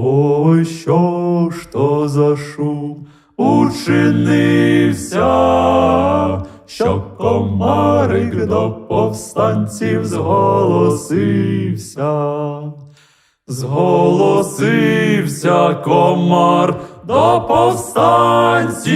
Ой, що ж то за шум учинився, що комарик до повстанців зголосився. Зголосився комар до повстанців,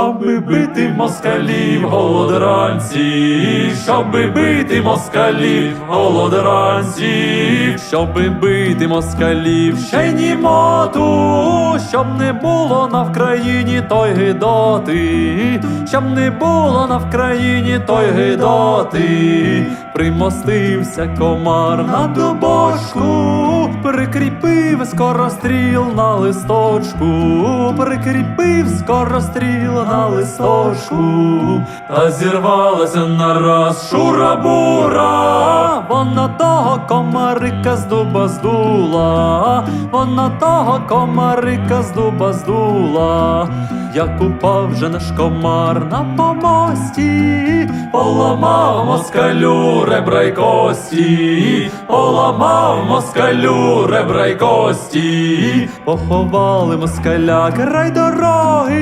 щоби бити москалів голодранців, щоби бити москалів голодранців, щоби бити москалів ще німоту, щоб не було на Вкраїні той гидоти, щоб не було на Вкраїні той гидоти, примостився комар на дубочку, прикріпив скоростріл на листочку, прикріпив скоростріл на листочку, та зірвалася нараз шура-бура, вона того комарика з дуба здула, вона того комарика з дуба здула, як упав же наш комар на помості, поламав москалю ребра й кості, поламав москалю ребра й кості, поховали москаля край дороги,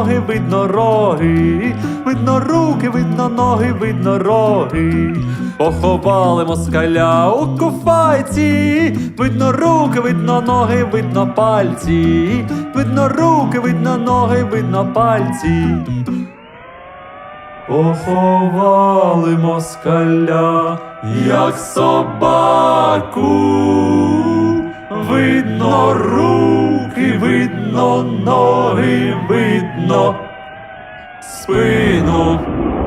ноги, видно роги, видно руки, видно ноги, видно роги. Поховали москаля у куфайці, видно руки, видно ноги, видно пальці, видно руки, видно ноги, видно пальці. Поховали москаля, як собаку, видно руки, видно ноги, видно спину.